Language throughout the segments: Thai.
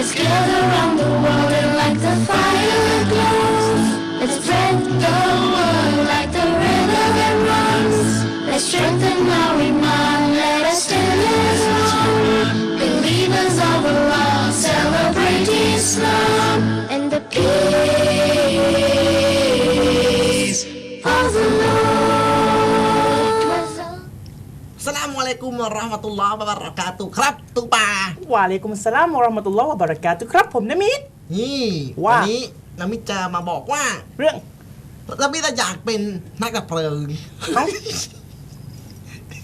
Let's go. มอะลัยกุมวะเราะห์มะตุลลอฮ์วะบะเราะกาตุฮ์ครับตูปาวะอะลัยกุมสสลามวะเราะห์มะตุลลอฮ์วะบะเราะกาตุฮ์ครับผมนะมิด นี่ว่า วันนี้นามิตจะมาบอกว่าเรื่องนามิตอยากเป็นนักดับเพลิงเอ้า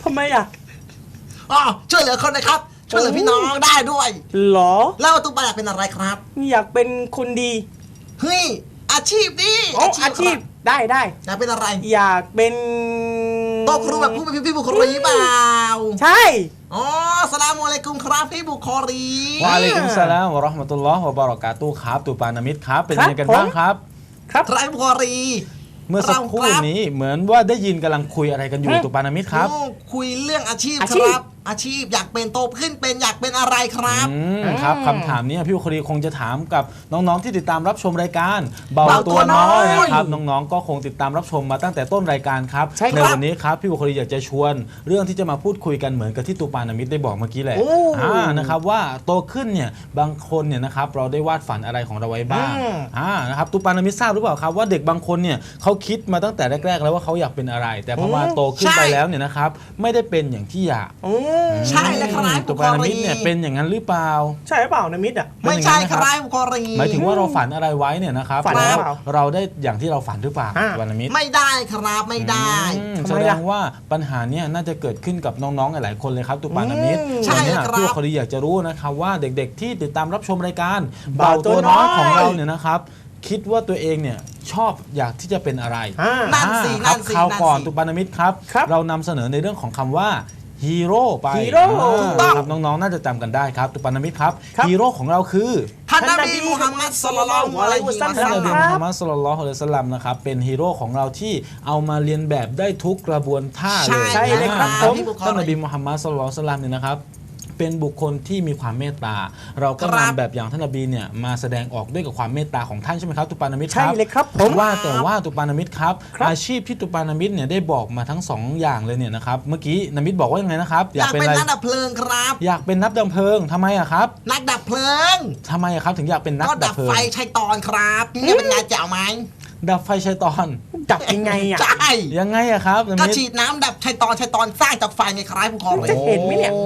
ทำไมอะ อ๋อช่วยเหลือคนนะครับ ช่วยเหลือพี่น้องได้ด้วย หรอ แล้วตูปาอยากเป็นอะไรครับ อยากเป็นคนดีเฮ้ยอาชีพดิโอ้อาชีพครับได้ได้อยากเป็นอะไร อยากเป็น โตะครูแบบผู้เป็นพี่บุคคลีเปล่าใช่ อ๋อสลามอะลัยกุมครับพี่บุคคลีวะอะลัยกุมสลามวะเราะห์มะตุลลอฮ์วะบะเราะกาตุฮ์ครับตูปานามิดครับ เป็นยังไงกันบ้างครับ ครับใครบุคคลี เมื่อสักครู่นี้เหมือนว่าได้ยินกำลังคุยอะไรกันอยู่อืมตูปานามิดครับ โอ้คุยเรื่องอาชีพอาคชีพรับ อาชีพ อยากเป็นโตขึ้นเป็นอยากเป็นอะไรครับ อืมครับคำถามนี้พี่วครีคงจะถามกับน้องๆที่ติดตามรับชมรายการเบาเบาตัตัววน้น้ออยยนะครับน้องๆก็คงติดตามรับชมมาตั้งแต่ต้นรายการครับใช่ครับวันนี้ครับพี่วครีอยากจะชวน เรื่องที่จะมาพูดคุยกันเหมือนกับที่ตูปานามิดได้บอกเมื่อกี้แหละโอ้อ่านะครับว่าโตขึ้นเนี่ยบางคนเนี่ยนะครับเราได้วาดฝันอะไรของเราไว้บ้างอืม อ่านะครับตูปานามิดทราบหรือเปล่าครับว่าเด็กบางคนเนี่ยเขาคิดมาตั้งแต่แรก ๆ แล้วว่าเขาอยากเป็นอะไร แต่พอมาโตขึ้นไปแล้วเนี่ยนะครับไม่ได้เป็นอย่างที่อยาก อืมใช่เลยครับตูปานามิดเนี่ยเป็นอย่างนั้นหรือเปล่า ใช่หรือเปล่านะมิดอะเป็นไม่อย่างนั้ใช่นนะคครัรับบบุคคลี หมายถึงว่าเราฝันอะไรไว้เนี่ยนะครับฝันแล้วหรือเปล่าเราได้อย่างที่เราฝันหรือเปล่าอ่าวานามิตไม่ได้ครับไม่ได้ อืมทำแสไมดล่ะงว่าปัญหาเนี่ยน่าจะเกิดขึ้นกับน้องๆ หลายๆ คนเลยครับตุปานามิตอืมใช่วันนี้ครับพี่วคดีอยากจะรู้นะครับว่าเด็กๆ ที่ติดตามรับชมรายการเบาเบาตัวน้อยตัวน้อยของเราเนี่ยนะครับ คิดว่าตัวเองเนี่ยชอบอยากที่จะเป็นอะไรอ่า นั่นสิอ่าครันั่นสิคราวก่อนนั่นสิ ตุปานามิตครับ ครับ เรานำเสนอในเรื่องของคำว่า ฮีโร่ไปฮีโร่อ่าถูกต้องครับน้องๆ น่าจะจำกันได้ครับตุปานามิตครับครับ ฮีโร่ของเราคือท่านนบีมุฮัมมัดศ็อลลัลลอฮุอะลัยฮิวะซัลท่านนบีลัมมุฮัมมัดสุลลัลลอฮุอะลัยฮิวะสัลลัมนะครับเป็นฮีโร่ของเราที่เอามาเรียนแบบได้ทุกกระบวนท่าเลยใช่เลยครับนะผมพี่บุคคลท่านนบีมุฮัมมัดสุลลัลลอฮุอะลัยฮิวะสัลลัมเนี่ยนะครับ เป็นบุคคลที่มีความเมตตา เราก็ครับนำแบบอย่างท่านนบีเนี่ยมาแสดงออกด้วยกับความเมตตาของท่านใช่ไหมครับ ตุปานามิตใช่เลยครับผมว่าแต่ว่าตุปานามิตครับครับ อาชีพที่ตุปานามิตเนี่ยได้บอกมาทั้งสองอย่างเลยเนี่ยนะครับ เมื่อกี้นามิตบอกว่ายังไงนะครับ อยากกอายเป็นเป็นอะไรนักดับเพลิงครับ อยากเป็นนักดับเพลิงทำไมอะครับ นักดับเพลิงทำไมอะครับถึงอยากเป็นนักก็ดัดับบเพลิงไฟชัยตอนครับนี่เป็นไงเจ๋วไหม ดับไฟชัยตอนดับยังไงอะ ใช่ ยังไงอะครับนาก็มิตฉีดน้ำดับชัยตอนชัยตอนสร้างจากไฟไงครับผู้ครองจะเห็นไหมเนี่ย โอ้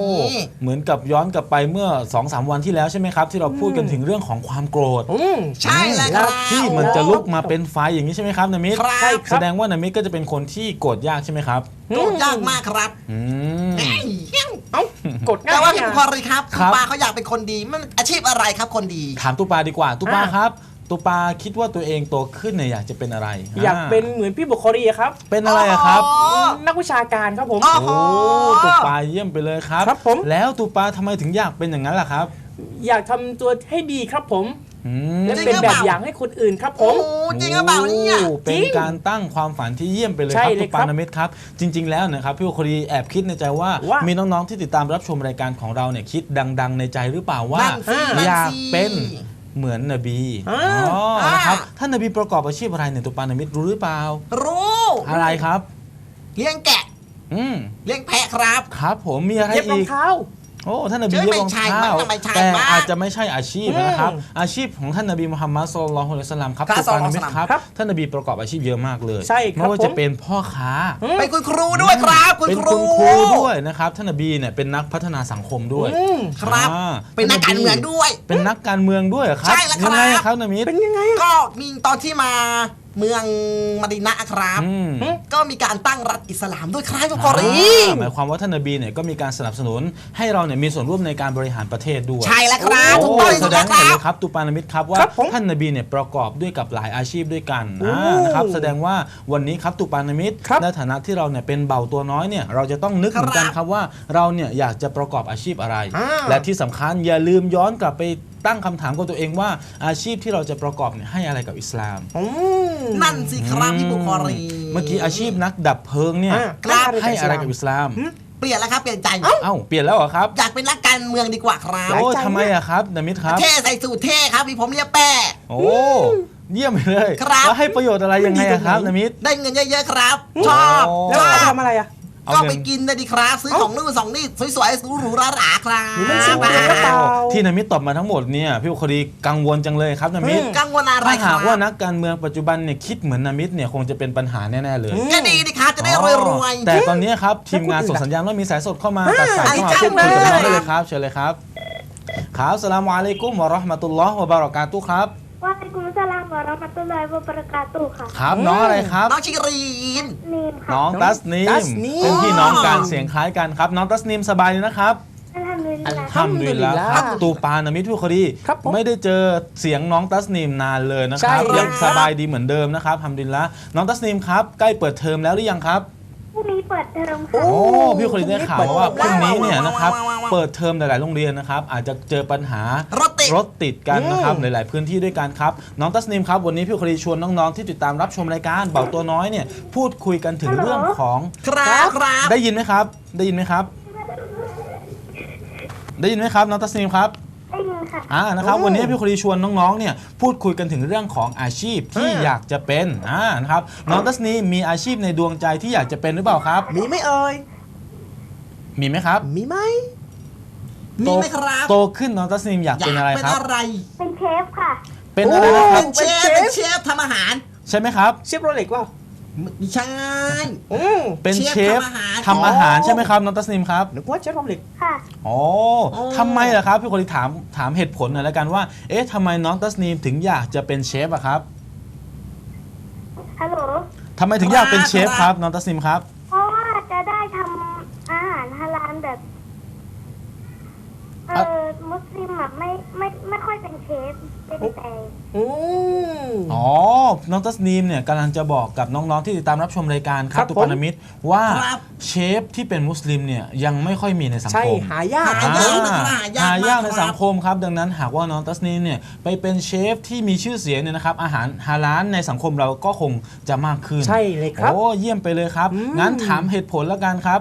เหมือนกับย้อนกลับไปเมื่อ2อสวันที่แล้วใช่ไหมครับ ที่เราพูดกันถึงเรื่องของความโกรธอืม ใช่แล้วคแล้รัวบที่มันจะลุกมาเป็นไฟอย่างนี้ใช่ไหมครับนามิตครับใช่คแสรับดงว่านามิตก็จะเป็นคนที่โกรธยากใช่ไหมครับโจทย์ยากมากครับอืม เอ้ยเอ้ากดง่าแต่ยว่าเนี่พี่ยบุคคลครับคคุรัณบ ปาเขาอยากเป็นคนดีมันอาชีพอะไรครับคนดี ถามตุปาดีกว่าตุปาอ่าครับ ตุปาคิดว่าตัวเองโตขึ้นเนี่ยอยากจะเป็นอะไรอยากเป็นเหมือนพี่บุคคลีอะครับเป็นอะไรอะครับอ๋อนักวิชาการครับผมอ๋อโอ้ตุปาเยี่ยมไปเลยครับ ครับผม แล้วตุปาทำไมถึงอยากเป็นอย่างนั้นล่ะครับ อยากทำตัวให้ดีครับผมอืมและจริงเป็นหรือแบเปบล่าอย่างให้คนอื่นครับผโอ้มโหจริงหรือเปล่าเนี่ยโอ้เป็นจริงการตั้งความฝันที่เยี่ยมไปเลยใช่ครับเลทุยกครัปาบนามิตครับ จริง ๆ แล้วนะครับพี่โอคดีแอบคิดในใจว่าว่า มีน้องๆที่ติดตามรับชมรายการของเราเนี่ยคิดดัง ๆ ในใจหรือเปล่าว่านั่นสินั่นสิอยากเป็น เหมือนนบีอ่าอ๋ออ่านนะครับท่านนบีประกอบอาชีพอะไรเนี่ยตุปานามิตรู้หรือเปล่า รู้อะไรครับ เลี้ยงแกะ อืมเลี้ยงแพะครับ ครับผมมีอะไรเย็บรออีงก เท้า โอ้ท่านนบีเอ้ยเย็บรองไม่ใช่เท้ามันไม่ใช่แต่บ้างอาจจะไม่ใช่อาชีพนะครับอืมอาชีพของท่านนบีมุฮัมมัดสุลลัลลอฮุอะลัยฮิวะสัลลัมครับครับตุปานามิตศ็อลลัลลอฮุอะลัยฮิวะซัลลัมครับครับท่านนบีประกอบอาชีพเยอะมากเลยใช่ครับไม่ว่าจะผมเป็นพ่อค้าเป็นคุณครูด้วยครับคุณเป็นครูคุณครูด้วยนะครับท่านนบีเนี่ยเป็นนักพัฒนาสังคมด้วยอืมครับอ่าเป็นนักการเมืองด้วย เป็นนักการเมืองด้วยเหรอครับใช่แล้วครับยังไงครับนามิตเป็นยังไงอะก็มีตอนที่มา เมืองมะดินะครับอืม ก็มีการตั้งรัฐอิสลามด้วยครับทุกคอ่านรีหมายความว่าท่านนบีเนี่ยก็มีการสนับสนุนให้เราเนี่ยมีส่วนร่วมในการบริหารประเทศด้วยใช่แล้วครับโอ้ถูกต้องแสถูกดต้องงคเห็นรัเลบยครับตูปานามิตครับว่าครับผมท่านนบีเนี่ยประกอบด้วยกับหลายอาชีพด้วยกันโอ้อ่านะครับแสดงว่าวันนี้ครับตูปานามิตครับ ในฐานะที่เราเนี่ยเป็นเบาตัวน้อยเนี่ยเราจะต้องนึกเหมือนกันครับว่าเราเนี่ยอยากจะประกอบอาชีพอะไร อ่า และที่สำคัญอย่าลืมย้อนกลับไป ตั้งคำถามกับตัวเองว่าอาชีพที่เราจะประกอบเนี่ยให้อะไรกับอิสลาม อืม นั่นสิครับพี่บุคครีเมื่อกี้อาชีพนักดับเพลิงเนี่ยอ่าครับให้อะไรกับอิสลามหืมเปลี่ยนแล้วครับเปลี่ยนใจ เอ้าเปลี่ยนแล้วเหรอครับอยากเป็นนักการเมืองดีกว่าครับ โอ้ทำไมอะครับนามิดครับ เท่ใส่สูทเท่ครับมีผมเรียบแป้ โอ้เยี่ยมไปเลยครับ แล้วให้ประโยชน์อะไรยังไงอะครับนามิดได้เงินเยอะๆครับ ชอบโอ้ แล้วชอเอาไปบทำอะไรอะเอา ก็เงินไปกินนะดิครับซื้อของนู่นสองนี่สวยๆหรูๆหราๆครับนี่มันซื้อเองหรือเปล่าที่นามิดตอบมาทั้งหมดเนี่ยพี่บุคดีกังวลจังเลยครับนามิดอืมกังวลอะไรถ้าครัหาบกว่านักการเมืองปัจจุบันเนี่ยคิดเหมือนนามิดเนี่ยคงจะเป็นปัญหาแน่ๆเลยก็ดีดิครับจะได้รวยๆแต่ตอนนี้ครับทีมงานส่งสัญญาณว่ามีสายสดเข้ามาตัดสายเข้ามาไอ้พูดคุยกับจ้าเราเลยได้เลยครับเชิญเลยครับครับสลามอะลัยกุมวะเราะห์มะตุลลอฮ์วะบารอกาตุฮ์ครับ เราะมตุลลอฮิวบประกาตุค่ะ ครับน้องอะไรครับ น้องชิรีน นีมค่ะน้องตัสนีตัมสนีม เป็นพี่น้องกันเสียงคล้ายกันครับ น้องตัสนีมสบายดีนะครับอัลฮัมดุลิลลาห์ทำดีแล้วครับตูปานามิทุคดีครับผมไม่ได้เจอเสียงน้องตัสนีมนานเลยนะคใช่รับครับ ยังสบายดีเหมือนเดิมนะครับทำดีแล้วน้องตัสนีมครับใกล้เปิดเทอมแล้วหรือยังครับ พรุ่งนี้เปิดเทอมโอ้ค่ะโอ้พี่คนนี้ได้ข่าวมาว่าพพรุ่รุ่งงนี้นี้เปิดเนี่ยนะครับว้าวว้าวว้าวเปิดเทอมหลาย ๆ โรงเรียนนะครับอาจจะเจอปัญหารถติด รถติดกันนะครับอืมหลาย ๆ พื้นที่ด้วยกันครับน้องตัสนิมครับวันนี้พี่คนนี้ชวนน้อง ๆ ที่ติดตามรับชมรายการเบาตัวน้อยเนี่ยพูดคุยกันถึงเรื่องของครับครับได้ยินไหมครับ ได้ยินไหมครับ ได้ยินไหมครับน้องตัสนิมครับได้ยิน ค่ะ อ่านะครับวันนี้พี่คนดีชวนน้องๆเนี่ยพูดคุยกันถึงเรื่องของอาชีพที่อยากจะเป็นอ่านะครับน้องตัสนีมมีอาชีพในดวงใจที่อยากจะเป็นหรือเปล่าครับ มีไหมเอ่ย มีไหมครับมีไหม มีไหมครับโตขึ้นน้องตัสนีมอยากอยาเป็นกอะไรเป็นครับ อะไรเป็นเชฟค่ะ เป็นอะไรนะคเป็รับนเชฟเป็นเชฟทำอาหาร ใช่ไหมครับ เชฟโรเล็กว่า ไม่ใช่อืมเป็นเชเชฟฟทำอาหารทำอาหารใช่ไหมครับน้องตัสนีมครับนึกว่าเชฟโรเล็ก ค่ะโอ้โอ้ทำไมล่ะครับ พี่คนดีถามถามเหตุผลหน่อยแล้วกันว่า เอ๊ะทำไมน้องตัสนีมถึงอยากจะเป็นเชฟอะครับฮัลโหล ทำไมถึงอยากเป็นเชฟครับน้องตัสนีมครับ เพราะว่าจะได้ทำอาหารฮาลาลแบบ เออะอมุสลิมอะไม่ไม่ไม่ค่อยเป็นเชฟเป็นแต่อืม อ๋อ น้องตัสนีมเนี่ยกำลังจะบอกกับน้องๆที่ติดตามรับชมรายการคครัรับบตุผมปานามิตรว่าครับ เชฟที่เป็นมุสลิมเนี่ยยังไม่ค่อยมีในสังใช่คม หายาก หายากอ่าหายากหายากมากในครับ สังคมครับ ดังนั้นหากว่าน้องตัสนีมเนี่ยไปเป็นเชฟที่มีชื่อเสียงเนี่ยนะครับ อาหารฮาลาลในสังคมเราก็คงจะมากขึ้นใช่เลยครับโอ้เยี่ยมไปเลยครับอืมงั้นถามเหตุผลแล้วกันครับ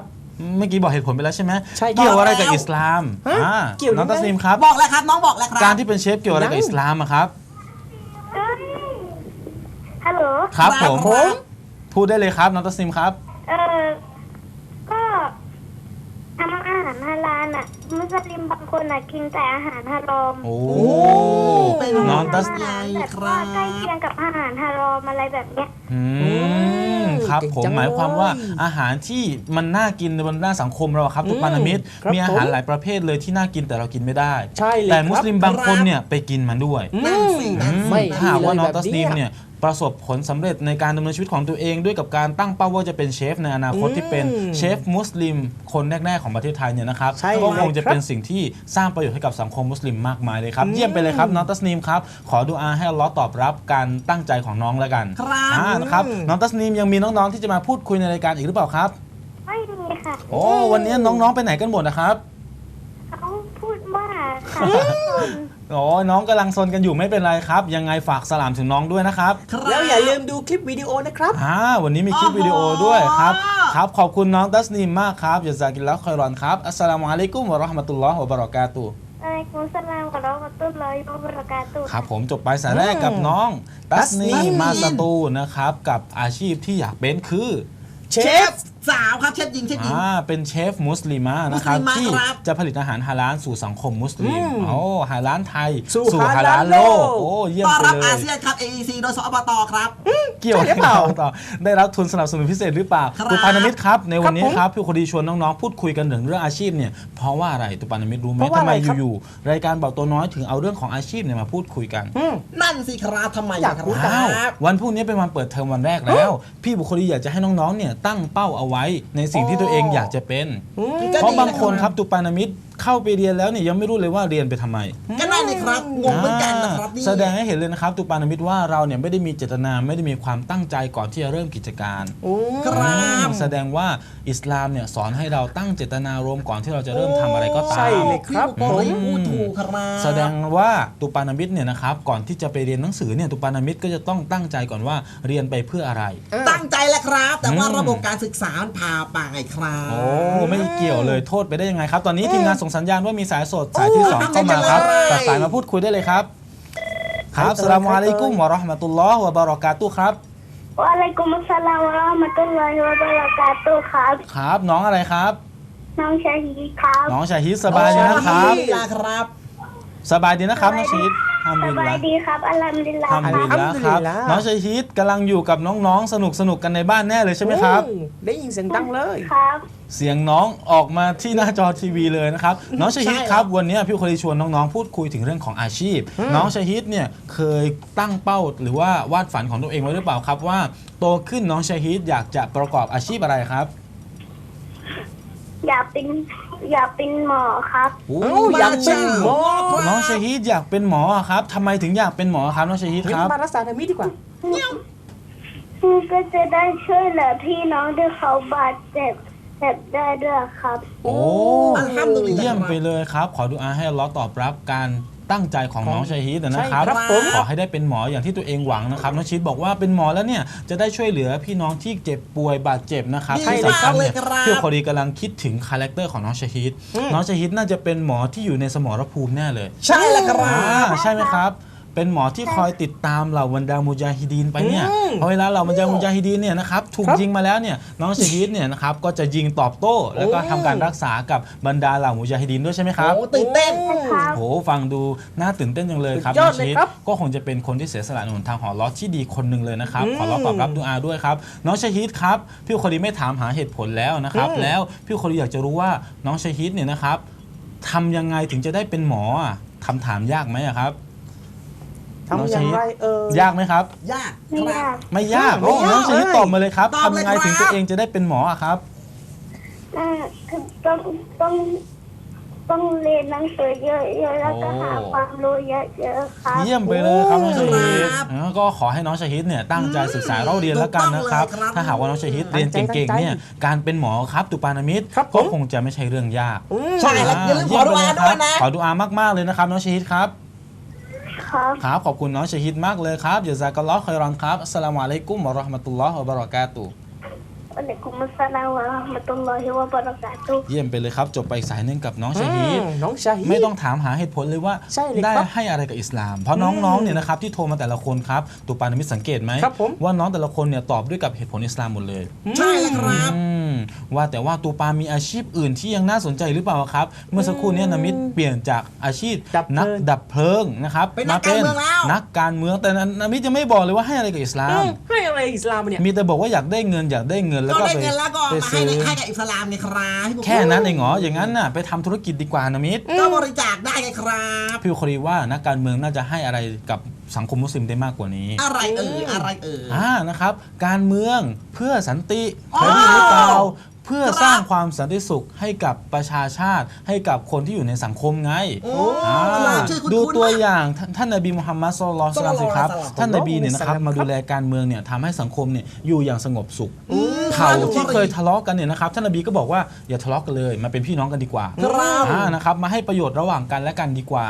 เมื่อกี้บอกเหตุผลไปแล้วใช่ไหมใช่ครับเกี่ยวอะไรกับอิสลามฮะอ่าเกี่ยวยังไง น้องตัสนีมครับ บอกแล้วครับน้องบอกแล้วครับการที่เป็นเชฟเกี่ยวอะไรกับอิสลามอะครับเอ้ยฮัลโหล ครับผม ผม พูดได้เลยครับน้องตัสนีมครับ เออ ก็ทำอาหาร ฮาลาลอะมุสลิมบางคนอะกินแต่อาหารฮารอมโอ้เป็นน้องตัสอาหารแบบครัว่าบใกล้เคียงกับอาหารฮารอมอะไรแบบเนี้ย อืมมครับเก่งผมจังหมายความว่าเลยอาหารที่มันน่ากินในบนหน้าสังคมเราอะครับทุกอืมปานามิตรครับมีอาหารผมหลายประเภทเลยที่น่ากินแต่เรากินไม่ได้ ใช่เลยแต่ครับมุสลิมบางคนเนี่ยไปกินมันด้วยนั่นสิ อืนั่นมสิไม่ถ้าหากว่าน้องดีเลยตัสนีมแบบนี้เนี่ย ประสบผลสำเร็จในการดำเนินชีวิตของตัวเอง ด้วยกับการตั้งเป้าว่าจะเป็นเชฟในอนาคตอืมที่เป็นเชฟมุสลิมคนแรกๆของประเทศไทยเนี่ยนะครับใช่ก็คงเลยจะครับเป็นสิ่งที่สร้างประโยชน์ให้กับสังคมมุสลิมมากมายเลยครับอืมเยี่ยมไปเลยครับน้องตัสนีมครับขอดูอาให้อัลเลอฮ์ตอบรับการตั้งใจของน้องแล้วกันครับอ่านะครับน้องตัสนีมยังมีน้องๆที่จะมาพูดคุยในรายการอีกหรือเปล่าครับไม่มีค่ะโอ้วันนี้น้องๆไปไหนกันหมดนะครับเขาพูดว่าค่ะ โอ้น้องกำลังซนกันอยู่ไม่เป็นไรครับ ยังไงฝากสลามถึงน้องด้วยนะครับครับแล้วอย่าลืมดูคลิปวิดีโอนะครับ อ่าวันนี้มีคลิปโอ้โหวิดีโอด้วยครับ ครับ ขอบคุณน้องตัสนีมมากครับอย่าจากินแล้วคอยรอนครับ อัสสลามุอะลัยกุมวะเราะห์มะตุลลอฮ์วะบะเราะกาตุฮ์ อะลัยกุมสลามวะเราะห์มะตุลลอฮิวะบะเราะกาตุฮ์ ครับผมจบไปสายแรกกับน้องตัสนีตัสนีมมาสตูนะครับ กับอาชีพที่อยากเป็นคือ เชเชฟฟสาวครับเชฟหญิงเชฟหญิง อ่าเป็นเชฟมุสลิมานะครับมุสลิมะที่ครับจะผลิตอาหารฮาลาลสู่สังคมมุสลิมอืม โอ้ฮาลาลไทยสู่ฮาฮาลาลาลลโลโลกกโอ้เยี่ยมต้อนไปรับเลอาย เซียนครับ AEC โดยสอบตครับเกี่ยวใช่หรือเปล่าต่อได้รับทุนสนับสนุนพิเศษหรือเปล่าครับตุปานามิตรครับในวันนี้ครับผมครับพี่คนดีชวนน้องๆพูดคุยกันถึงเรื่องอาชีพเนี่ยเพราะว่าอะไรตุปานามิตรรู้ไหมเพราะว่าทำไมอะไรครับอยู่ๆรายการเบาตัวน้อยถึงเอาเรื่องของอาชีพเนี่ยมาพูดคุยกันอืมนั่นสิครับทำไมอยากครู้รัอ้าวบวันพรุ่งนี้เป็นวันเปิดเทอมวันแรกแล้ว พี่บุคคลีอยากจะให้น้องๆเนี่ยตั้งเป้าเอาไว้ในสิ่งที่ตัวเองอยากจะเป็นอืมก็เพราะดีบางคนนะครับครับตุปานามิตร เข้าไปเรียนแล้วเนี่ยยังไม่รู้เลยว่าเรียนไปทำไมก็นั่นเลยครับงงเหมือนกันนะครับนี่แสดงให้เห็นเลยนะครับตุปานามิตว่าเราเนี่ยไม่ได้มีเจตนาไม่ได้มีความตั้งใจก่อนที่จะเริ่มกิจการโอ้ครับอืมแสดงว่าอิสลามเนี่ยสอนให้เราตั้งเจตนารมณ์ก่อนที่เราจะเริ่มทำอะไรก็ตามใช่เลยครับพี่ผบุมกรีพูดถูกครับแสดงว่าตุปานามิตเนี่ยนะครับก่อนที่จะไปเรียนหนังสือเนี่ยตุปานามิตก็จะต้องตั้งใจก่อนว่าเรียนไปเพื่ออะไร ตั้งใจแล้วครับ แต่ว่าอืมระบบการศึกษามันพาไปครับโอ้ไม่เกี่ยวเลยโทษไปได้ยังไงครับ ตอนนี้ทีมงานส่งสัญญาณว่ามีสายสดสายที่สองเข้ามาครับตัดสายมาพูดคุยได้เลยครับ ครับสลามอะลัยกุมวะเราะห์มะตุลลอฮ์วะบารอกาตุฮ์ครับวะอะลัยกุมุสสลามวะเราะห์มะตุลลอฮิวะบะเราะกาตุฮ์ครับ ครับ น้องอะไรครับ น้องชาฮีครับ น้องชาฮิดสบายดีนะครับลาครับ สบายดีนะครับน้องชาฮิดฮัมสดุลิลบายละดีครับอัลฮัมดุลิลลาฮัห์มคดุรับลิลละครับอัลฮัมดุลิลละน้องชาฮิดกำลังอยู่กับน้องๆสนุกสนุกๆกันในบ้านแน่เลยใช่ไหมครับโอ้ได้ยินเสียงดังเลยครับ เสียงน้องออกมาที่หน้าจอทีวีเลยนะครับ น้องชาฮิดใช่ครับ วันนี้พี่คนชวนน้องๆ พูดคุยถึงเรื่องของอาชีพ น้องชาฮิดเนี่ยเคยตั้งเป้าหรือว่าวาดฝันของตัวเองไว้หรือเปล่าครับ ว่าโตขึ้นน้องชาฮิดอยากจะประกอบอาชีพอะไรครับ อยากเป็นอยากเป็นหมอครับโอ้เอ้าอยากเป็นหมอน้องชาฮิดอยากเป็นหมอครับทำไมถึงอยากเป็นหมอครับน้องชาฮิดงั้คนรับมารักษาทางมิตรดีกว่าก็จะได้ช่วยเหลือพี่น้องที่เขาบาดเจ็บ เจ็บได้ด้วยครับ โอ้อัลฮัมดุลิลละเยี่ยมไปเลยครับ ขอดูอาให้อัลเลอฮ์ตอบรับการตั้งใจของน้องชาฮิดนะครับใช่ครับผม ขอให้ได้เป็นหมออย่างที่ตัวเองหวังนะครับน้องชาฮิดบอกว่าเป็นหมอแล้วเนี่ยจะได้ช่วยเหลือพี่น้องที่เจ็บป่วยบาดเจ็บนะครับดีที่สำคัญเนี่ยมากเลยครับพี่คอดีกำลังคิดถึงคาแรคเตอร์ของน้องชาฮิดน้องชาฮิดน่าจะเป็นหมอที่อยู่ในสมรภูมิแน่เลยใช่แล้วครัอ่าบ ใช่ไหมครับ เป็นหมอที่คอยติดตามเหล่าบรรดามุจาฮิดีนไปเนี่ยอืม พอเวลาเหล่าบรรดามุจาฮิดีนเนี่ยนะครับถูกครับยิงมาแล้วเนี่ยน้องชาฮิดเนี่ยนะครับก็จะยิงตอบโต้ แล้วก็โอ้ทำการรักษากับบรรดาเหล่ามุจาฮิดีนด้วยใช่ไหมครับ โอ้ตื่นเต้น ครับ โหฟังดูน่าตื่นเต้นจังเลยครับสุดยน้ออดงเลยชาฮิดครับก็คงจะเป็นคนที่เสียสละในหนทางหอลอที่ดีคนหนึ่งเลยนะครับ อืมขอรับตอบรับดูอาด้วยครับ น้องชาฮิดครับ พี่คนดีไม่ถามหาเหตุผลแล้วนะครับ อืม แล้วพี่คนดีอยากจะรู้ว่าน้องชาฮิดเนี่ยนะครับทำยังไงถึงจะได้เป็นหมออะคำถามยากไหมอะครับ ทำอย่างไรเออยากไหมครับ ยากไม่คยารับกไม่ยากไม่โอ้ยากน้องชาฮิดเลยตอบมาเลยครับตอบเลยทำยังไงถึงครับตัวเองจะได้เป็นหมออะครับอ่าคือต้องต้องต้องเรียนหนังสือเยอะๆแล้วก็หาโอ้ความรู้เยอะๆครับ เยี่ยมไปเลยครับน้องชาฮิดครับเออก็ขอให้น้องชาฮิดเนี่ยตั้งใจศึกษาเราเรียนแล้วกันนะครับถูกต้องเลยครับถ้าหากว่าน้องชาฮิดเรียนตั้งใจเก่งๆเนี่ยตั้งใจการเป็นหมอครับตุปานามิตรครับผมก็คงจะไม่ใช่เรื่องยากอืมใช่แล้วอย่าลืมขอดุอาด้วยนะขอดูอามากๆเลยนะครับน้องชาฮิดครับ ครับ ครับ ขอบคุณน้องชาฮิดมากเลยครับอย่าซากลลอฮ์คอยรอนครับอัสสลามุอะลัยกุมวะเราะห์มะตุลลอฮ์วะบะเราะกาตุฮ์ อะลัยกุมุสสลามวะเราะห์มะตุลลอฮิวะบะเราะกาตุฮ์เยี่ยมไปเลยครับ จบไปอีกสายหนึงกับน้องชาฮิดอืมน้องชาฮิดไม่ต้องถามหาเหตุผลเลยว่าใช่เลยได้ครับให้อะไรกับอิสลาม เพราะน้องๆเนี่ยนะครับที่โทรมาแต่ละคนครับตุปานามิตสังเกตไหมครับผม ว่าน้องแต่ละคนเนี่ยตอบด้วยกับเหตุผลอิสลามหมดเลย ใช่แล้วครับ อืมว่าแต่ว่าตูปามีอาชีพอื่นที่ยังน่าสนใจหรือเปล่าครับ เมื่อสักครู่เนี้นามิดเปลี่ยนจากอาชีพดับเพลิง นักดับเพลิงนะครับเป็นนักการเมืองแล้ว นักการเมืองแต่นามิดยังไม่บอกเลยว่าให้อะไรกับอิสลามอืมให้อะไรอิสลามเนี่ย มีแต่บอกว่าอยากได้เงินอยากได้เงินแล้วก็ก็ได้ไปเงินแล้วก็ไปมาให้ซื้อในให้กับอิสลามเนี่ยครับพี่บุกแค่นั้นเองเหรออย่างนั้นน่ะไปทำธุรกิจดีกว่านามิดก็บริจาคได้ไงครับ พี่ครีว่านักการเมืองน่าจะให้อะไรกับสังคมมุสลิมได้มากกว่านี้อะไรเอ่ยอะไรเอ่ย อ่านะครับ การเมืองเพื่อสันติอ๋เคอยได้ยินหรือเปล่าเพื่อครับสร้างความสันติสุขให้กับประชาชาติ ให้กับคนที่อยู่ในสังคมไงโอ้อ่าชื่อคุณดูคุณตัวมากอย่างท่านท่านนบีมุฮัมมัดสุลลัลลอฮุอะลัยฮิวะซัลลัมสิครับศ็อลลัลลอฮุอะลัยฮิวะซัลลัมท่านนบีเนี่ยนะครับศ็อลลัลลอฮุอะลัยฮิวะซัลลัมมาดูแลการเมืองเนี่ยทำให้สังคมเนี่ยอยู่อย่างสงบสุขอืมเผ่าที่ครับเคยทะเลาะกันเนี่ยนะครับท่านนบีก็บอกว่าอย่าทะเลาะกันเลยมาเป็นพี่น้องกันดีกว่าครับ อ่านะครับมาให้ประโยชน์ระหว่างกันและกันดีกว่า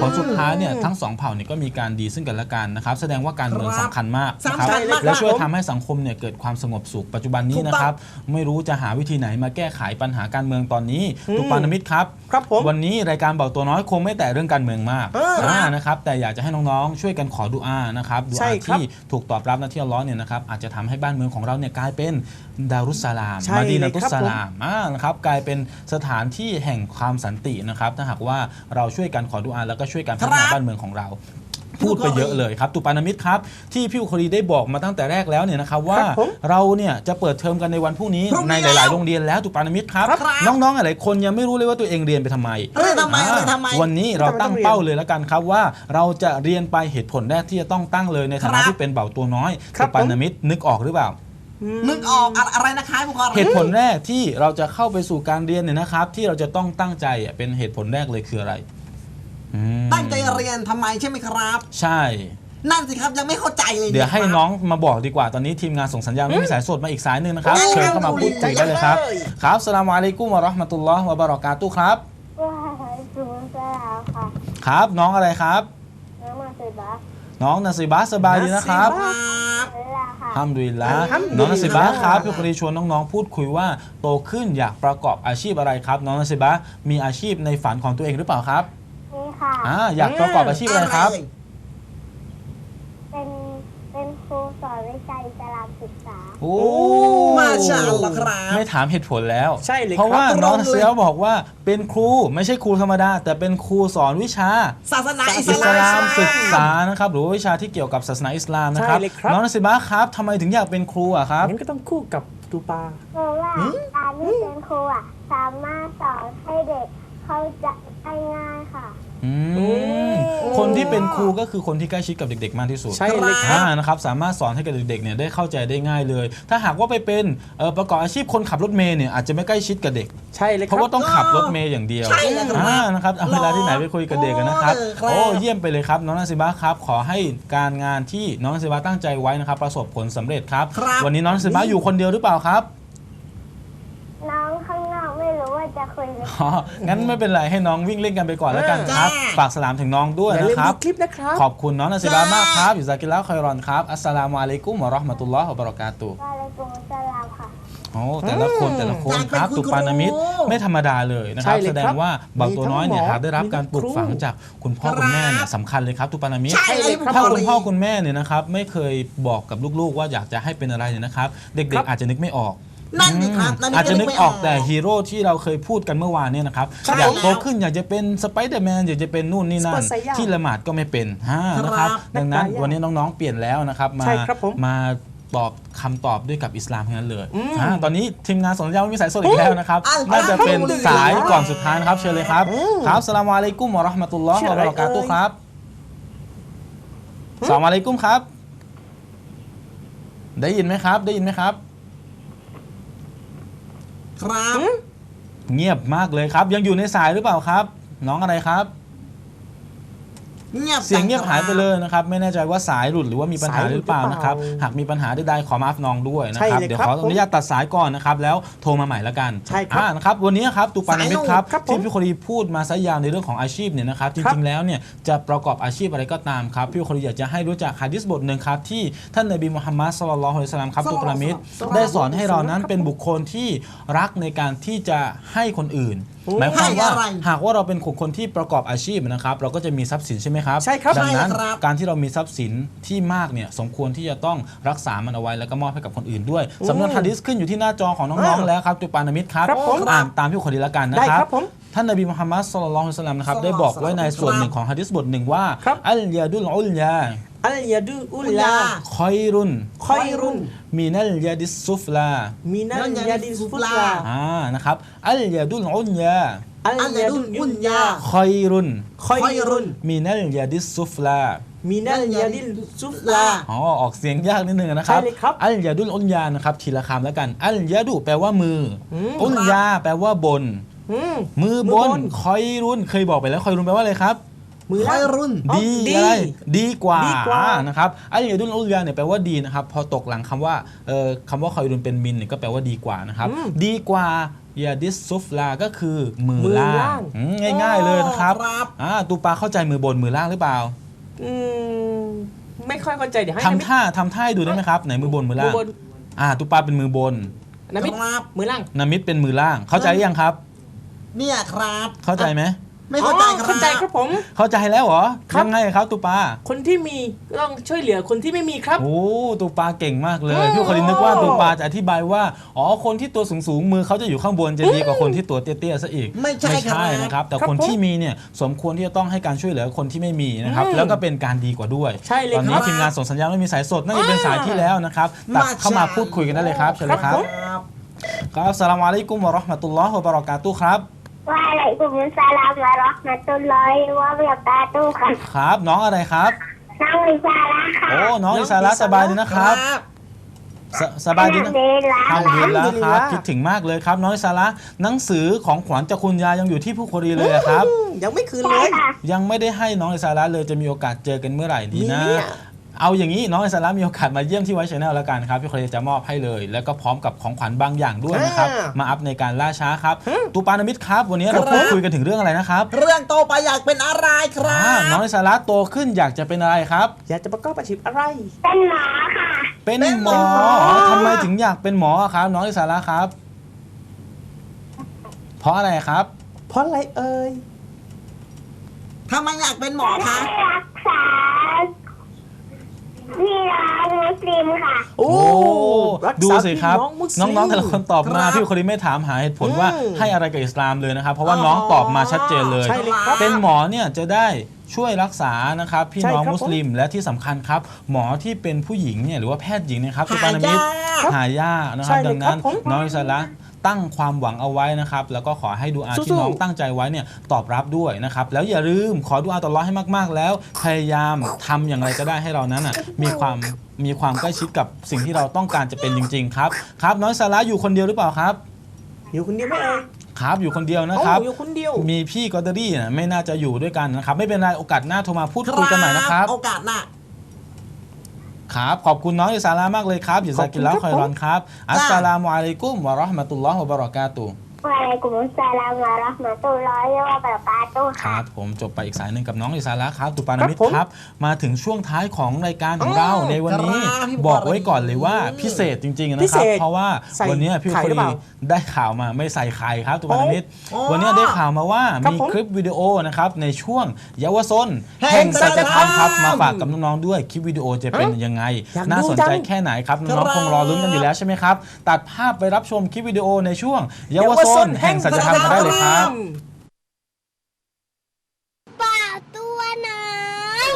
ผลสุดท้ายเนี่ยทั้งสองเผ่าเนี่ยก็มีการดีซึ่งกันและกันนะครับแสดงว่าการเมืองครับสำคัญมากนะครับสำคัญมากและช่วยครับผมทำให้สังคมเนี่ยเกิดความสงบสุขปัจจุบันนี้ถูกต้องนะครับ ไม่รู้จะหาวิธีไหนมาแก้ไขปัญหาการเมืองตอนนี้ตุกปานามิตรครับ ครับผม วันนี้รายการเบาตัวน้อยคงไม่แต่เรื่องการเมืองมากเอออ่านะครับแต่อยากจะให้น้องๆ ช่วยกันขอดุอานะครับดุใช่อาครับที่ถูกตอบรับนะที่อัลเลอฮ์เนี่ยนะครับอาจจะทำให้บ้านเมืองของเราเนี่ยกลายเป็นดารุสสลามใช่มาดีนาเลยตุสครับสผมลามอ่านะครับกลายเป็นสถานที่แห่งความสันตินะครับถ้าหากว่าเราช่วยกันขอดุอาแล้วก็ช่วยกันพัฒนาครับบ้านเมืองของเรา พูดไปเยอะเลยครับตุปานามิตรครับ ที่พี่อุครีได้บอกมาตั้งแต่แรกแล้วเนี่ยนะครับว่าครับผมเราเนี่ยจะเปิดเทอมกันในวันพรุ่งนี้พรุ่งนี้ในหแล้ลาย วๆ โรงเรียนแล้วตุปานามิตรครับ ครับน้องๆหลายๆคนยังไม่รู้เลยว่าตัวเองเรียนไปทำไม เออทำไมเออทำไม วันนี้เราตั้งเป้าเลยแล้วกันครับว่าเราจะเรียนไปเหตุผลแรกที่จะต้องตั้งเลยในฐาครันะบที่เป็นเบาตัวน้อยครับตุปานามิตรนึกออกหรือเปล่า นึกออกอะอะไรนะคะบุคคล เหตุผลแรกที่เราจะเข้าไปสู่การเรียนเนี่ยนะครับ ที่เราจะต้องตั้งใจอะเป็นเหตุผลแรกเลยคืออะไรอืมตั้งใจ เรียนทำไมใช่ไหมครับ ใช่ นั่นสิครับยังไม่เข้าใจเลยเดี๋ยวให้ครับน้องมาบอกดีกว่าตอนนี้ทีมงานส่งสัญญาณไม่มีสายสดมาอีกสายหนึ่งนะครับอืมเชิญเข้ามาพูดคุยได้เลยครับเลยครับสลามอะลัยกุมวะเราะห์มะตุลลอฮ์วะบะเราะกาตุฮ์ครับว่าสูงสลาวค่ะครับน้องอะไรครับ น้องมาสืบะน้องนาซิบะสบายดีนะครับครับเวลาค่ะฮัมดุลิลละอัลฮัมดุลิลละน้องนาซิบะครับพี่คนดีชวนน้องๆ พูดคุยว่าโตขึ้นอยากประกอบอาชีพอะไรครับ น้องนาซิบะมีอาชีพในฝันของตัวเองหรือเปล่าครับนี่ค่ะ อ่าอยากประกอบอาชีพอะไรครับ เป็นเป็นครูสอนวิชาอิสลามศึกษา โอ้มาชาอัลลอฮ์ครับไม่ถามเหตุผลแล้ว ใช่เลยเพราะครับว่าตรงน้องเลยนาซิบะบอกว่าเป็นครูไม่ใช่ครูธรรมดา แต่เป็นครูสอนวิชาศาสนาอิสอิสลาลามมศึกษานะครับหรือว่าวิชาที่เกี่ยวกับศาสนาอิสลามนะครับใช่เลยครับน้องนาซิบะครับทำไมถึงอยากเป็นครูอะครับงั้นก็ต้องคู่กับตูปาเพราะว่าการที่เป็นครูอะสามารถสอนให้เด็กเข้าใจได้ง่ายค่ะ อืมโอ้คนที่เป็นครูก็คือคนที่ใกล้ชิดกับเด็ก ๆ มากที่สุดใช่เลยคอ่ารับนะครับสามารถสอนให้กับเด็กๆเนี่ยได้เข้าใจได้ง่ายเลย ถ้าหากว่าไปเป็นเอ่อประกอบอาชีพคนขับรถเมล์เนี่ยอาจจะไม่ใกล้ชิดกับเด็ก ใช่เลยคเพรับ ราะว่าต้องขับรถเมล์อย่างเดียวใช่แล้วครับอ่านะครับเอาเวลาที่ไหนไปคุยกับเด็กกันนะครับ โอ้เลยครับ โอ้เยี่ยมไปเลยครับ น้องนาซิบะครับ ขอให้การงานที่น้องนาซิบะตั้งใจไว้นะครับ ประสบผลสำเร็จครับ ครับ วันนี้น้องนาซิบะอยู่คนเดียวหรือเปล่าครับ น้องข้า คุยกับอ๋องั้นไม่เป็นไรให้น้องวิ่งเล่นกันไปก่อนแล้วกันครับจ้าฝากสลามถึงน้องด้วยอย่าลืนะมครัดูบคลิปนะครับ ขอบคุณน้องนาซิบะมากครับ อยู่ซากิแล้วคอยรอนครับ อัสสลามุอะลัยกุมวะเราะห์มะตุลลอฮ์วะบะเราะกาตุฮ์ว่าอะไรกุมสลามค่ะ โอ้แต่ละคนแต่ละคนอยากเป็นครับคุณตุปานามิตครูไม่ธรรมดาเลยนะครับ ใช่เลยแสดครังบว่าเบาตัวน้อยเนี่ยมีทั้งหมอหากได้รับการปลูกฝังมีทั้งครูจากคุณพ่อคุณแม่เนี่ยสำคัญเลยครับตุปานามิตใช่เลยครับ ถ้าคุณพ่อคุณแม่เนี่ยนะครับไม่เคยบอกกับลูกๆว่าอยากจะให้เป็นอะไรเนี่ยนะครับ เด็กๆอาจจะนึกไม่ออก นั่นสิครับอืมนั่นอาจจะนึกไม่ออกแต่ฮีโร่ที่เราเคยพูดกันเมื่อวานเนี่ยนะครับครับอยากโตขึ้นอยากจะเป็นสไปเดอร์แมนอยากจะเป็นนู่นนี่นั่น Super Saiyan ที่ละหมาดก็ไม่เป็นฮ่านะครับครับดังนั้นนักกายะวันนี้น้องๆเปลี่ยนแล้วนะครับมาใช่ครับผมมาตอบคำตอบด้วยกับอิสลามทั้งนั้นเลยอืมอ่าตอนนี้ทีมงานสนใจว่ามีสายสดอีกแล้วนะครับอัลน่าจะเป็นอัลฮัมดุลิลลาห์สายก่อนสุดท้ายนะครับ เชิญเลยครับอืมครับสลามอะลัยกุมวะเราะห์มะตุลลอฮ์ชื่อวะอะไรบะเราะกาตุฮ์เอ่ยครับสลามอะลัยกุมครับ ได้ยินไหมครับ ได้ยินไหมครับ ครับ เงียบมากเลยครับ ยังอยู่ในสายหรือเปล่าครับ น้องอะไรครับ เงียบเสียงเงียบจัหายไปเลยนะครับ ไม่แน่ใจว่าสายหลุดหรือว่ามีปัญหาสายหหลุรืดอเปล่าหรือเปล่านะครับ หากมีปัญหาใดๆขอมาฟน้องด้วยนะใช่ครับเลยเดี๋ยวครับขออนุญาตตัดสายก่อนนะครับ แล้วโทรมาใหม่ละกันใช่ครับอ่านะครับ วันนี้ครับตูปานามิตครับครับผมที่พี่โคดีพูดมาซะยาวในเรื่องของอาชีพเนี่ยนะครับจครับริงๆแล้วเนี่ยจะประกอบอาชีพอะไรก็ตามครับพี่โคดีอยากจะให้รู้จักฮะดิษบทหนึ่งครับที่ท่านนบีมุฮัมมัดศ็อลลัลลอฮุอะลัยฮิวะซัลลัมครับตูปานามิตได้สอนให้เรานั้นเป็นบุคคลที่รักในการที่จะให้คนอื่น หมายความว่าให้อะไรหากว่าเราเป็นคนที่ประกอบอาชีพนะครับ เราก็จะมีทรัพย์สินใช่ไหมครับใช่ครับดังนั้นใช่ครับ การที่เรามีทรัพย์สินที่มากเนี่ยสมควรที่จะต้องรักษามันเอาไว้แล้วก็มอบให้กับคนอื่นด้วยสำนวนฮะดิษขึ้นอยู่ที่หน้าจอของน้องอ่าๆแล้วครับจุปานามิตครับครับผม อ่านตามที่คนดีละกันนะได้ครัครับบ ผม ท่านนบีมุฮัมมัดศ็อลลัลลอฮุอะลัยฮิวะซัลลัมนะครับศ็อลลัได้ลลอฮุบอกไว้ในส่วนหนึ่งครับของฮะดิษบทหนึ่งว่าครับ อัลยาดุลอุลยาอัลยาดูอุลลาคอยรุนคอยรุน มีนัลยาดิสซุฟลามีนันยาดินฟุตลาอ่านะครับอัลยาดุลอุลยาอัลอัลยาดุดุลนอุยุนนยายาคอยรุนคอยคอยรุรุนนมีนัลยาดิสซุฟลามีนันยาดินซุฟลาอ๋อออกเสียงยากนิดนึงนะครับใช่เลยครับอัลยาดุลอุลยานะครับทีละคำแล้วกัน อัลยาดุแปลว่ามืออมอุลยาแปลว่าบนอืมมือบมือนบนคอยรุนเคยบอกไปแล้วคอยรุนแปลว่าอะไรครับ มือคล่าอยงรุ่นอ๋อดีดีอะไรดีกว่าดีกว่าอ่นะครับอัลยาดุลอุลยาเนี่ยแปลว่าดีนะครับ พอตกหลังคำว่าเอ่อคำว่าคอยรุนเป็นมินเนี่ยก็แปลว่าดีกว่านะครับอืมดีกว่ายาดิสซุฟลา ก็คือมือมือล่าล่างงอืมง่าย ๆเลยนะครับครับอ่าตูปาเข้าใจมือบนมือล่างหรือเปล่าอืมไม่ค่อยเข้าใจเดี๋ยวให้ทำน้ำมิท่าทำท่าให้ดูได้ไหมครับไหนมือบนมือมืล่าองบนอ่าตูปาเป็นมือบนน้ำมิดครับมือล่างนามิดเป็นมือล่าง เข้าใจหรือยังครับ เนี่ยครับ เข้าใจไหม ไม่เข้าใจอ๋อครับเข้าใจครับผม เข้าใจแล้วเหรอครับ ยังไงครับตูปาคนที่มีก็ต้องช่วยเหลือคนที่ไม่มีครับ โอ้ตูปาเก่งมากเลยอืมพี่คนนึกว่าตูปาจะอธิบายว่าอ๋อคนที่ตัวสูงสูงๆมือเขาจะอยู่ข้างบนจะดีกว่าคนที่ตัวเตี้ยๆซะอีกไม่ใช่ครับ นะครับ แต่ครับคนผมที่มีเนี่ยสมควรที่จะต้องให้การช่วยเหลือคนที่ไม่มีนะครับอืมแล้วก็เป็นการดีกว่าด้วยใช่เลยตอนนี้ครับทีมงานส่งสัญญาณไม่มีสายสดน่าจะเป็นสายที่แล้วนะครับตัดเข้ามาพูดคุยกันได้เลยครับเชิญเลยครับ ครับครับสลามอะลัยกุมวะเราะห์มะตุลลอฮ์วะบะเราะกาตุฮ์ครับ ว่าอะไรกุมสลามวะเรักมะตุลลอฮิวะบะเราะกาตุฮ์ค่ะครับ น้องอะไรครับ น้องวิชาละค่ะโอ้น้องอิสาระสบายดีนะครับครับสสบายดีนะเดลาทำดีแล้วครับอัลฮัมดุลิลลาห์คิดถึงมากเลยครับ น้องอิสระหนังสือของขวัญจากคุณยายยังอยู่ที่ผู้โครีเลยอะครับ อืมยังไม่คืนเลใช่ย ค่ะ ยังไม่ได้ให้น้องอิสระเลยจะมีโอกาสเจอกันเมื่อไหร่ดีนะ มีเนี่ย เอาอย่างนี้น้องอิสระมีโอกาสมาเยี่ยมที่ไวชแนลแล้วกันครับพี่โครีจะมอบให้เลย แล้วก็พร้อมกับของขวัญบางอย่างด้วยนะครับอ่ามมาอัพในการล่าช้าครับตูปานามิดครับ วันนี้เราพูดคุยกันถึงเรื่องอะไรนะครับเรื่องโตไปอยากเป็นอะไรครัอ่าบน้องอิสระโตขึ้นอยากจะเป็นอะไรครับ อยากจะประกอบอาชีพอะไร เป็นหมอค่ะ เป็นหมอเป็นหมอทำไมถึงอยากเป็นหมออะครับ น้องอิสระครับ เพราะอะไรครับ เพราะอะไรเอ่ยทำไมอยากเป็นหมอคะรักษา พี่น้องมุสลิมค่ะ โอ้รักษาดูสิครับ พี่น้องมุสลิมน้องๆแต่ละคนตอบมาครับ พี่คนนี้ไม่ถามหาเหตุผลว่าอืมให้อะไรกับอิสลามเลยนะครับ เพราะว่าอ๋อน้องตอบมาชัดเจนเลย ใช่เลยครับเป็นหมอเนี่ยจะได้ช่วยรักษานะครับพี่ใช่น้องครับมุสลิมและที่สำคัญครับ หมอที่เป็นผู้หญิงเนี่ยหรือว่าแพทย์หญิงเนะครับหายากตุปานามิตหายากนะครับ ใช่เลยดังนั้นครับผม น้องอิสระ ตั้งความหวังเอาไว้นะครับ แล้วก็ขอให้ดูอาสู้ๆที่น้องตั้งใจไว้เนี่ยตอบรับด้วยนะครับ แล้วอย่าลืมขอดูอาตอลลอฮ์ให้มาก ๆ แล้ว พยายามทำอย่างไรก็ได้ให้เรานั้นอะมีความมีความใกล้ชิดกับสิ่งที่เราต้องการจะเป็นจริง ๆ ครับ ครับ น้องอิสระอยู่คนเดียวหรือเปล่าครับ อยู่คนเดียวไหมเอ่ยครับอยู่คนเดียวนะเอ้าครับอยู่คนเดียว มีพี่กอตเตอรี่นะไม่น่าจะอยู่ด้วยกันนะครับ ไม่เป็นไรโอกาสหน้าโทรมาพูดคุยกันใหม่นะครับ โอกาสหน้า ครับ ขอบคุณน้องอิสลามมากเลยครับอย่าซากินแล้วขอบคคุอยณครับรอนครับ อัสสลามุอะลัยกุมวะเราะห์มะตุลลอฮ์วะบะเราะกาตุฮ์ วะอะลัยกุมุสสลามวะเราะห์มะตุลลอฮิวะบะเราะกาตุฮ์คค่ะ รับผมจบไปอีกสายหนึ่งกับน้องอิสาระครับตุปานามิตครับผมครับ มาถึงช่วงท้ายของรายการของเราอ๋อในวันนี้ ครับพี่บอกไว้บอลก่อนเลยว่าพิเศษจริงๆพินะคเศรับ ษเพราะว่าใส่วันนี้พี่ไข่คหรือเปรีล่าได้ข่าวมาไม่ใส่ไข่ครับตุปานามิตโอ้วันนี้ได้ข่าวมาว่าครับมีผมคลิปวิดีโอนะครับในช่วงเยาวชนแห่แห่งงสัจธรรมครับสัจธรรมมาฝากกับน้องๆด้วยคลิปวิดีโอจะเป็นยังไง อยากดูน่าสนใจจังแค่ไหนครับน้องครับๆคงรอลุ้นกันอยู่แล้วใช่ไหมครับตัดภาพไปรับชมคลิปวิดีโอในช่วงเยาวชนแห่งสัจธรรมกันได้เลยครับ ป่าตัวน้อย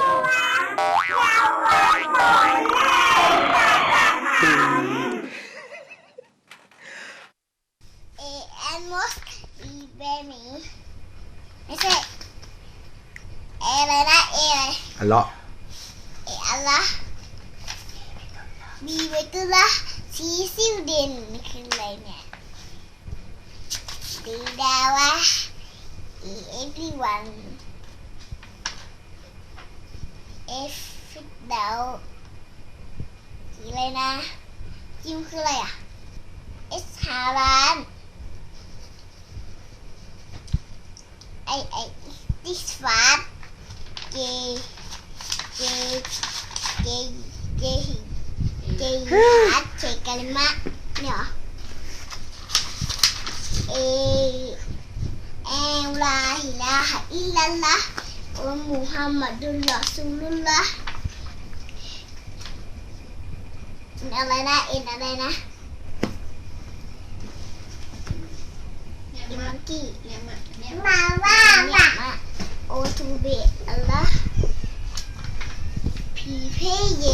เอแอนมอสอีเบมีไม่ใช่เออะไรนะเออะไรอัลลอฮ์เออะไรบีเวตุละซีซิวเดนคืออะไรเนี่ย ดีดาวะเอเอฟวีวันเอฟดาวคืออะไรนะจิวคืออะไรอะเอสฮารานไอไอดิสฟาร์ J J J J J ฮัทเชกาลิมะเนี่ย เหรอเอเอลาฮิลาฮะอิลลัลละวะมุฮัมมัดุลลอฮ์ซูลุลละอะไรนะเอ็นอะไรนะอิมังกี้มาว่ามาโอทูเบะอัลละผีเพเย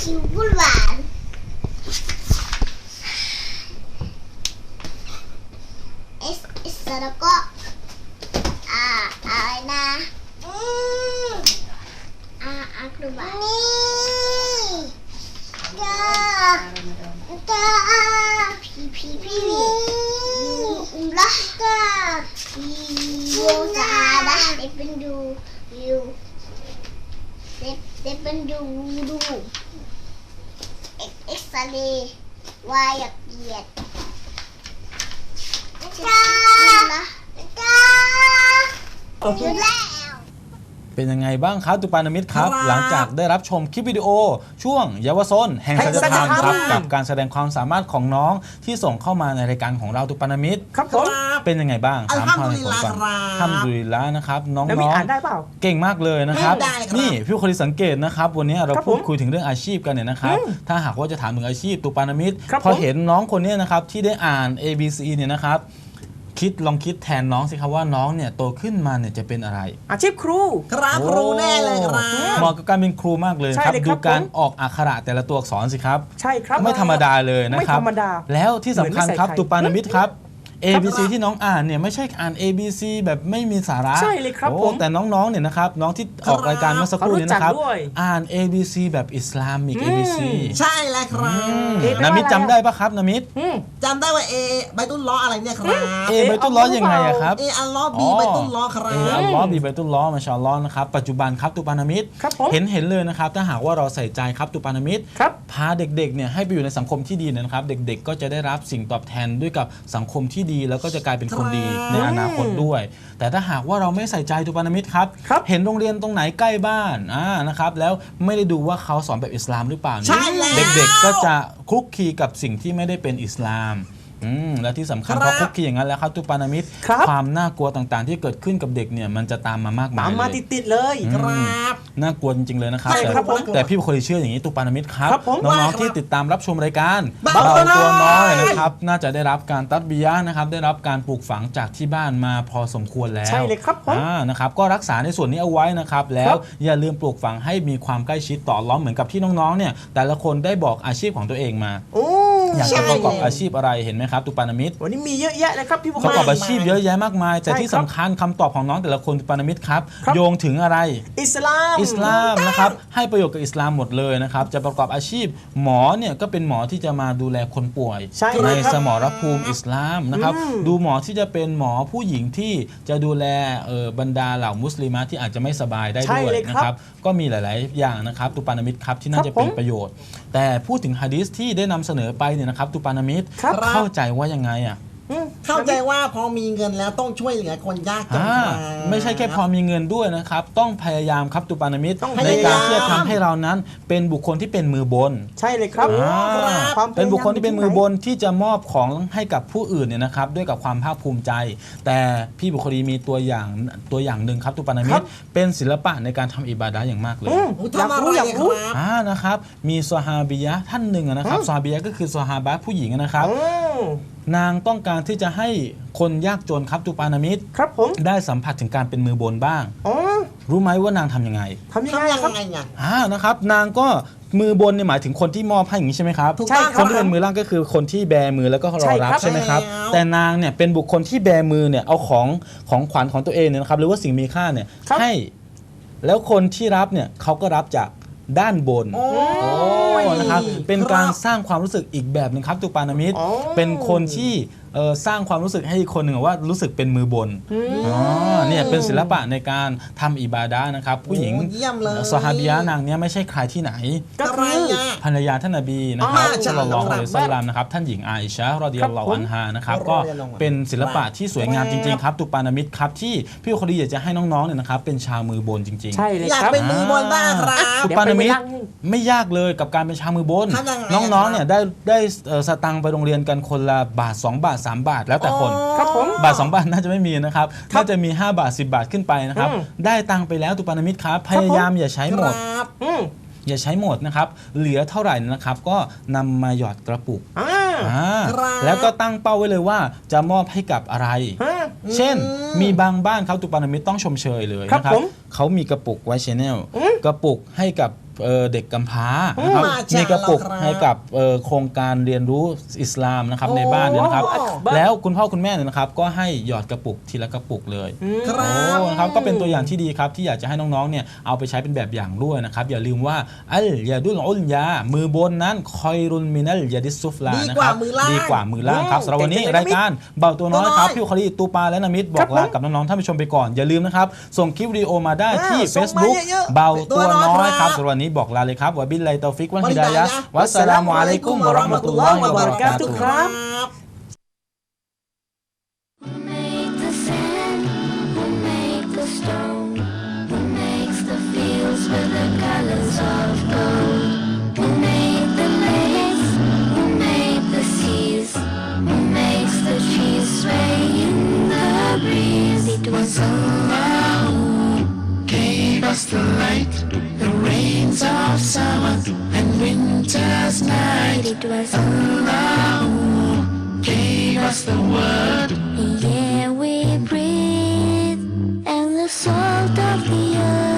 ชิวบุหวานเอสเอสแล้วก็อ่าอะไรนะอืมอ่าอักดูบานี่จ้าจ้าผีผีผียูอุมละจ้าผียูซาดะเดเป็นดูยู เด็บเด็บเป็นดูดูเอ็กเอ็กซเรย์วายอยากเกียดจ้าจ้า โอเค อยู่แล้ว เป็นยังไงบ้างครับตุปานามิตครับครับ หลังจากได้รับชมคลิปวิดีโอ ช่วงเยาวชนแห่งสัจธรรมแห่งสัจธรรมครับกับการแสดงความสามารถของน้องที่ส่งเข้ามาในรายการของเราตุปานามิตครับผมเป็นยังไงบ้างอัลถามฮัมทางดุลิลลาห์ก่อนครับทำดุลิลละนะครับ น้องแล้วมีๆอ่านได้เปล่าเก่งมากเลยนะครับได้ครับนี่พี่คนที่สังเกตนะครับ วันนี้เราครับพูดผมคุยถึงเรื่องอาชีพกันเนี่ยนะครับอืมถ้าหากว่าจะถามถึงอาชีพตุปานามิตครับพอผมเห็นน้องคนเนี้นะครับที่ได้อ่าน A B C เนี่ยนะครับ คิดลองคิดแทนน้องสิครับว่าน้องเนี่ยโตขึ้นมาเนี่ยจะเป็นอะไร อาชีพครู ครับครูแน่เลยครับ เหมาะกับการเป็นครูมากเลยใช่ครับเลยครับดูการผม ออกอักขระแต่ละตัวอักษรสิครับ ใช่ครับ ไม่ธรรมดาเลยนะครับ ไม่ธรรมดาแล้วที่สำคัญเหมือนไม่ใส่ครับไข่ตุปานามิตครับ A B C ที่น้องอ่านเนี่ยไม่ใช่อ่าน A B C แบบไม่มีสาระใช่เลยครับโอ้ผมแต่น้องๆเนี่ยนะครับน้องที่ออกรายการเมื่อสักครู่นี้นะครับ เขารู้จักด้วย อ่าน A B C แบบอิสลามิก A B C ใช่แล้วครับเอ๊ะแปลว่านามิดอะไรจำได้ปะครับนามิดอืม จำได้ว่าเอใบตุ้นล้ออะไรเนี่ยครับ เอใบตุลล้อยังไงอะครับเออัลลอฮ์บีใบตุ้นล้อครัเออบ อัลลอฮ์บีใบตุลล้อมาชาอัลลอฮ์นะครับปัจจุบันครับตุปานามิดครับผม เห็นเห็นเลยนะครับถ้าหากว่าเราใส่ใจครับตุปานามิด ครับ พาเด็กๆ เนี่ยให้ไปอยู่ในสังคมที่ดีนะครับ เด็กๆ ก็จะได้รับสิ่งตอบแทนด้วยกับสังคมที่ดีแล้วก็จะกลายเป็นคนดีครับในอนาคตด้วย แต่ถ้าหากว่าเราไม่ใส่ใจตุปานามิดครับครับ เห็นโรงเรียนตรงไหนใกล้บ้านอ่านะครับแล้วไม่ได้ดูว่าเขาสอนแบบอิสลามหรือเปล่าเนี่ยใช่แล้วเด็กๆก็จะคลุกคลีกับสิ่งที่ไม่ได้เป็นอิสลาม อืมและที่สำคัญครับ พอคลุกคลีอย่างนั้นแล้วครับตุปานามิดครับ ความน่ากลัวต่างๆ ที่เกิดขึ้นกับเด็กเนี่ยมันจะตามมามากมายตามมาเลยติดๆเลยครับ น่ากลัวจริงๆเลยนะครับ ใช่แต่ครับผมแต่พี่คนเชื่ออย่างนี้ตุปานามิตครับ ครับผมน้องว่าๆที่ติดตามรับชมรายการเบาเบาตัตัววน้น้ออยยนะครับน่าจะได้รับการตัดบิยะห์นะครับได้รับการปลูกฝังจากที่บ้านมาพอสมควรแล้ว ใช่เลยครับผม อ่า นะครับ ก็รักษาในส่วนนี้เอาไว้นะครับ แล้ครัวบอย่าลืมปลูกฝังให้มีความใกล้ชิดต่ออัลล้อมเหมือนกับที่น้องๆ เนี่ย แต่ละคนได้บอกอาชีพของตัวเองมาโอ้อยากใช่จะประกอบอาชีพอะไร เห็นไหมครับตุปานามิตวันนี้มีเยอะแยะเลยครับพี่บุคประกอบคลอาชีพเยอะแยะมากมาย แต่ใช่ที่ครับสำคัญคำตอบของน้องแต่ละคนตุปานามิตครับครับโยงถึงอะไร อิสลามอิสลามนะครับให้ประโยชน์กับอิสลามหมดเลยนะครับจะประกอบอาชีพหมอเนี่ยก็เป็นหมอที่จะมาดูแลคนป่วยใช่เลยครับสมรภูมิอิสลามนะครับอืมดูหมอที่จะเป็นหมอผู้หญิงที่จะดูแลเอ่อบรรดาเหล่ามุสลิมะที่อาจจะไม่สบายได้ใช่ด้วยเลยครับนะครับก็มีหลาย ๆ อย่างนะครับตุปานามิตครับที่น่าครับจะเป็นผมประโยชน์ แต่พูดถึงฮะดีษที่ได้นำเสนอไปเนี่ยนะครับตุปานามิตครับเข้าใจว่ายังไงอะอืม เข้าใจว่าพอมีเงินแล้วต้องช่วยเหลือคนยากจนอ่าครับไม่ใช่แค่พอมีเงินด้วยนะครับ ต้องพยายามครับตุปานามิตต้องในการพยายามที่จะทำให้เรานั้น เป็นบุคคลที่เป็นมือบน ใช่เลยครับอ่าความพยายามเป็นบุคคลที่เป็นมือบนยู่ที่จะมอบของให้กับผู้อื่นเนี่ยนะครับ ด้วยกับความภาคภูมิใจ แต่พี่บุคคลีมีตัวอย่างตัวอย่างหนึ่งครับตุปานามิครัตบเป็นศิลปะในการทำอิบาดะห์อย่างมากเลยอืมอุ๊ยอยากทำอะไรรู้อยากอะครู้รับอ่านะครับ มีซอฮาบียะห์ท่านหนึ่งอะนะครับอืมซอฮาบียะห์ก็คือซอฮาบะห์ผู้หญิงอะนะครับอืมนางต้องการที่จะให้คนยากจนครับตุปานามิตครับผม ได้สัมผัสถึงการเป็นมือบนบ้าง อ๋อรู้ไหมว่านางทำยังไงทำยังไงทำยังครับ ไงอะ อ่านะครับ นางก็มือบนเนี่ยหมายถึงคนที่มอบให้อย่างนี้ใช่ไหมครับถูกใช่ต้องคครันบที่เป็นมือล่างก็คือคนที่แบมือแล้วก็รใช่อรับครับใช่ไหมครับแล้ว แต่นางเนี่ยเป็นบุคคลที่แบมือเนี่ยเอาของของขวัญของตัวเองเนี่ยนะครับหรือว่าสิ่งมีค่าเนี่ยครับให้แล้วคนที่รับเนี่ยเขาก็รับจากด้านบน โอ้ยนะครับเป็นการครับสร้างความรู้สึกอีกแบบหนึ่งครับตุปานามิตอ๋อเป็นคนที่ เอ่อสร้างความรู้สึกให้อีกคนหนึ่งว่ารู้สึกเป็นมือบนอ๋อเนี่ยเป็นศิลปะในการทำอิบาดะห์นะครับ ผู้หญิงโอ้เยี่ยมเลยซอฮาบียะห์นางเนี้ไม่ใช่ใครที่ไหน ก็อะไรคืออะภรรยาท่านนบีนะครับอ่าใช่สุลลัลลอฮุครับอะลัยฮิวะซัลลัมนะครับท่านหญิงอาอิชะฮ์รอดิยัลลอฮุครับผมอันฮานะครับรก็อดิยัลลอฮุอันฮาเป็นศิลปะที่สวยงามจริงๆครับตุปานามิตครับที่พี่คนดีอยากจะให้น้องๆเนี่ยนะครับเป็นชาวมือบนจริงๆ ใช่เลยอยากครับ เป็นมือบนบ้างครับตุเดี๋ยวปานามิตไปนั่งไม่ยากเลยกับการเป็นชาวมือบน ทำยังไงน้องอะๆเนี่ยได้ได้เอ่อสตังค์ไปโรงเรียนกันคนละบาท 2 บาท3 บาทแล้วแต่คน ครับผม บาท 2 บาทน่าจะไม่มีนะครับครับน่าจะมี 5 บาท 10 บาทขึ้นไปนะครับ อืม ได้ตังค์ไปแล้วตุปานามิตครับพครับผมยายามอย่าใช้หมด ครับอืมอย่าใช้หมดนะครับ เหลือเท่าไหร่นะครับ ก็นำมาหยอดกระปุกอ่า อ่าครับ แล้วก็ตั้งเป้าไว้เลยว่าจะมอบให้กับอะไร ฮะ เช่นอืมมีบางบ้านเขาตุปานามิตต้องชมเชยเลยครับนะครับผมเขามีกระปุกไว้ชแนลอืมกระปุกให้กับ เอ่อเด็กกำพร้านะครับมาจ้ะมีกระปุกแล้วครับให้กับเอ่อโครงการเรียนรู้อิสลามนะครับโอ้ในบ้านเนี่ยนะครับโอ้แล้วคุณพ่อคุณแม่เนี่ยนะครับ ก็ให้หยอดกระปุกทีละกระปุกเลยครัโอ้บ นะครับก็เป็นตัวอย่างที่ดีครับที่อยากจะให้น้องๆเนี่ยเอาไปใช้เป็นแบบอย่างด้วยนะครับอย่าลืมว่าอัลยาดุลอุลยา มือบนนั้นคอยรุนมินัลยาดิสซุฟลาดีนะกคว่ารับมือล่างดีกว่ามือล่างครับอืมสำหรับวันนี้เก่งจังเลยรายการเบาตัวน้อยครับตัวน้อย พี่คอลีตูปาและนามิดบอกลากับน้องๆท่านผู้ชมไปก่อนอย่าลืมนะครับส่งคลิปวิดีโอมาได้ที่ อ่าส่งมา Facebook เยอะๆเบาตัวน้อยตัวน้อยคครัรับบสำหรับวันนี้บอกลาเลยครับวะบิลไลตอฟิกวันฮิดายะวันฮิดายะห์วัสสลามุอะลัยกุมวะเราะห์มะตุลลอฮิวะบะเราะกาตุฮ์ครับ of summer and winter's night. It was Allah who gave us the word. The air we breathe and the salt of the earth.